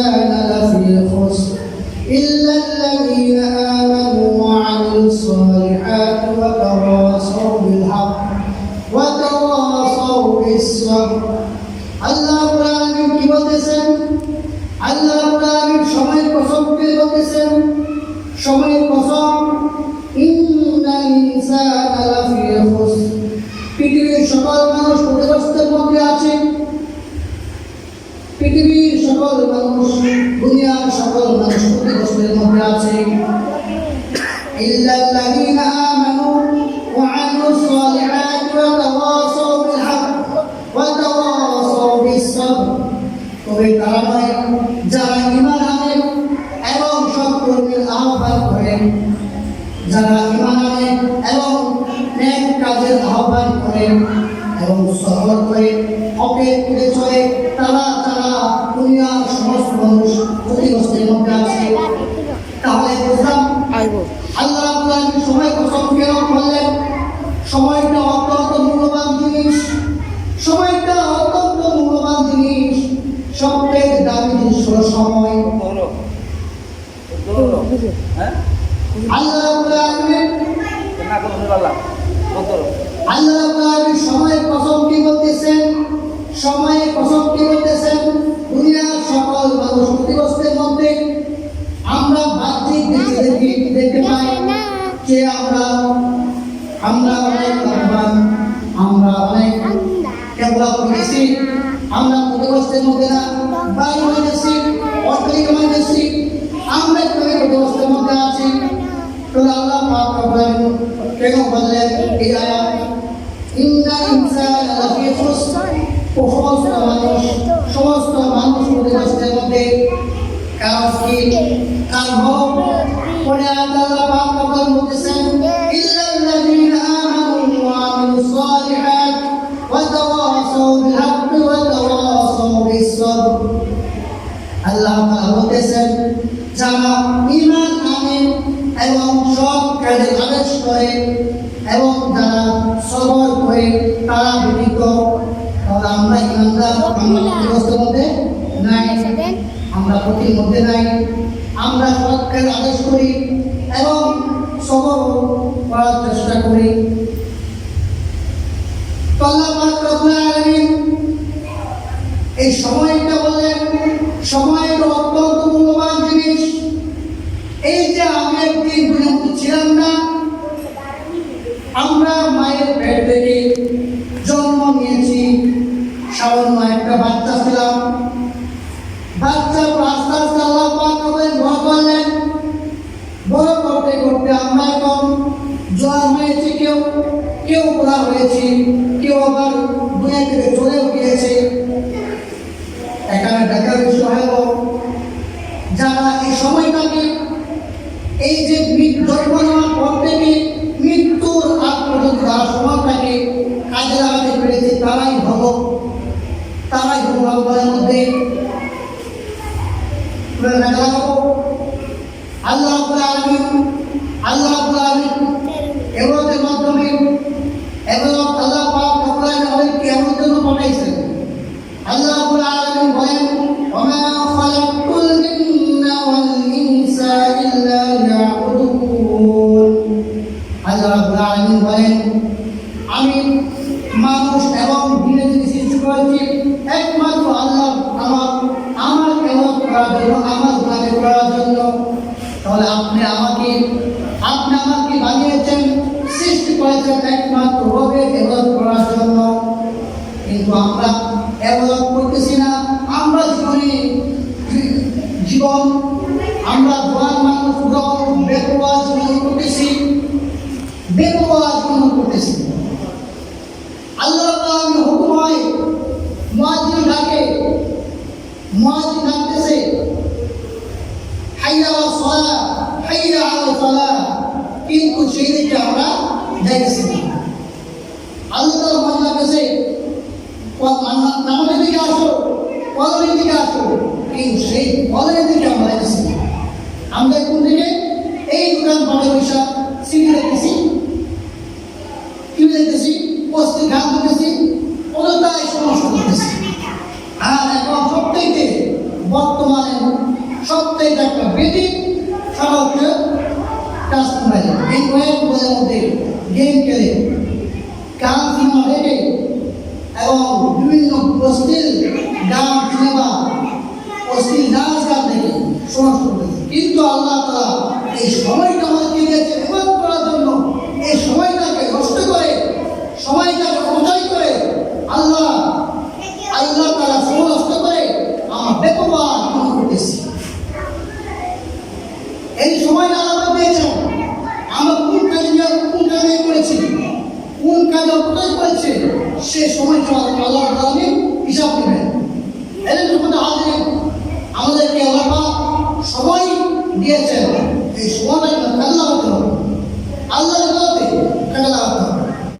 الإنسان لفي خسر إلا الذين آمنوا وعملوا الصالحات وتواصوا بالحق وتواصوا بالصبر আল্লাহ কোরআনে কি বলতেছেন আল্লাহ কোরআনে সময়ের কসম কে বলতেছেন সময়ের কসম ইন্নাল ইনসানা লাফি sabr তবে তারা নয় যারা ঈমান আনে এবং সৎ কর্মের আহ্বান করেন যারা ঈমান আনে এবং নেক কাজের আহ্বান করেন এবং সবর করে হকের পথে চলে তারা তারা দুনিয়ার সমস্ত মানুষ ক্ষতিগ্রস্তের মধ্যে আছে তাহলে বুঝলাম আল্লাহ সময় কসম কেন করলেন? সময়টা আলামিন সময়ের কসম কি বলতেছেন? সময়ের কসম কি বলতেছেন? দুনিয়ার সকল মানুষ ক্ষতিগ্রস্তের মধ্যে আমরা বাহ্যিক দেখি দেখতে পাই। যে আমরা আমরা অনেক আমরা কেবল আমরা ক্ষতিগ্রস্তের মধ্যে না হয়েছি অর্থনীতি হয়েছি আমরা একটু ক্ষতিগ্রস্তের মধ্যে আছি। তো সমস্ত মানুষ মধ্যে কি? কারণ হলো পরে আল্লাহ পাক রব্বান বলতেছেন তাওয়াসাউ বিস sabr আল্লাহ বলতেছেন যারা ঈমান আনে এবং সৎ কাজের আদেশ করে এবং যারা সবর করে তারা ব্যতীত তাহলে আমরা ইমানদার আমরা ক্ষতিগ্রস্তের মধ্যে নাই? আমরা ক্ষতির মধ্যে নাই। আমরা সৎ কাজের আদেশ করি এবং সবর করার চেষ্টা করি তো আল্লাহ পাক রব্বুল আলামিন এই সময়টা বললেন সময়ের অত্যন্ত মূল্যবান জিনিস। এই যে আমি একদিন দুনিয়াতে ছিলাম না, আমরা মায়ের পেট থেকে জন্ম নিয়েছি। সামান্য একটা বাচ্চা ছিলাম বাচ্চা আস্তে আস্তে আল্লাহ পাক আমাদের বড় করলেন বড় করতে করতে আমরা এখন জোয়ার হয়েছি কেউ কেউ পোড়া হয়েছে, কেউ আবার দুনিয়া থেকে চলেও গিয়েছে। এখানে দেখার সহায়ক যারা এই সময়টাকে এই যে বিদ্যমান জন্ম আল্লাহ রাব্বুল আলামিন বলেন আমি মানুষ হয় মুয়াজ্জিন ডাকে মুয়াজ্জিন ডাকতেছে হাইয়া সালাহ হাইয়া আলা সালাহ কিন্তু সেই দিকে আমরা যাইতেছি না আল্লাহ তাআলা মুয়াজ্জিন ডাকতেছে নামাজের দিকে আসো, কলমের দিকে আসো, কিন্তু সেই কলমের দিকে আমরা যাইতেছি আমরা কোন দিকে এই দোকান পাড়ে বৈশা সিঁড়ি দেখতেছি কি দেখতেছি বস্তি ঘাট দেখতেছি আর এখন সবথেকে বর্তমানে প্রত্যেকটা একটা বেটি সারা হচ্ছে কাজ মোবাইল এই কয়েক মোবাইলের মধ্যে গেম খেলে, গান সিনেমা দেখে, এবং বিভিন্ন অশ্লীল গান সিনেমা অশ্লীল নাচ গান দেখে করতেছে কিন্তু আল্লাহ তারা এই সময়টা আমাদেরকে দিয়েছে বিমান করার জন্য এই সময়টাকে নষ্ট করে সময়টাকে অপচয় করে আল্লাহ আল্লাহ তারা সময় নষ্ট করে আমার বেপরোয়া জীবন করতেছি এই সময়টা আল্লাহ দিয়েছেন আমরা কোন কাজে কোন কাজে করেছি কোন কাজে অপচয় করেছে সে সময়টা আল্লাহ তাআলা হিসাব নেবেন এদের জন্য হাজির আমাদেরকে আল্লাহ সবাই সময় দিয়েছেন। এই সময়টা কাজে